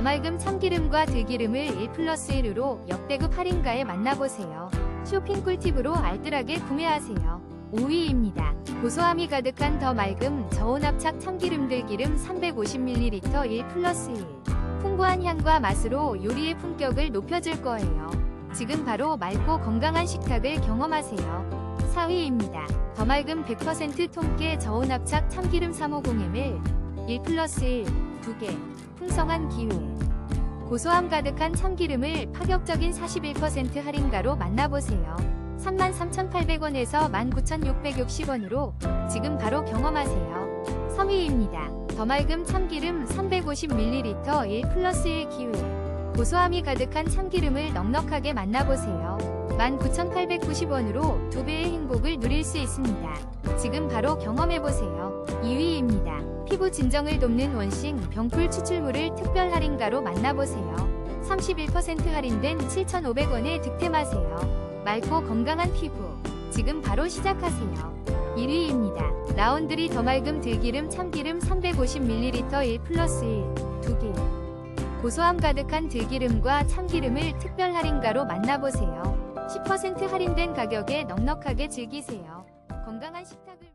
더 맑음 참기름과 들기름을 1 플러스 1으로 역대급 할인가에 만나보세요. 쇼핑 꿀팁으로 알뜰하게 구매하세요. 5위입니다. 고소함이 가득한 더 맑음 저온압착 참기름 들기름 350ml 1 플러스 1. 풍부한 향과 맛으로 요리의 품격을 높여줄 거예요. 지금 바로 맑고 건강한 식탁을 경험하세요. 4위입니다. 더 맑음 100% 통깨 저온압착 참기름 350ml 1 플러스 1 2개 풍성한 기회 고소함 가득한 참기름을 파격적인 41% 할인가로 만나보세요. 33,800원에서 19,660원으로 지금 바로 경험하세요. 3위입니다. 더 맑음 참기름 350ml 1 플러스 1 기회 고소함이 가득한 참기름을 넉넉하게 만나보세요. 19,890원으로 두 배의 행복을 누릴 수 있습니다. 지금 바로 경험해보세요. 2위입니다. 피부 진정을 돕는 원싱 병풀 추출물을 특별 할인가로 만나보세요. 31% 할인된 7,500원에 득템하세요. 맑고 건강한 피부. 지금 바로 시작하세요. 1위입니다. 라운드리 더 맑음 들기름 참기름 350ml 1 플러스 1 2개 고소함 가득한 들기름과 참기름을 특별 할인가로 만나보세요. 10% 할인된 가격에 넉넉하게 즐기세요. 건강한 식탁을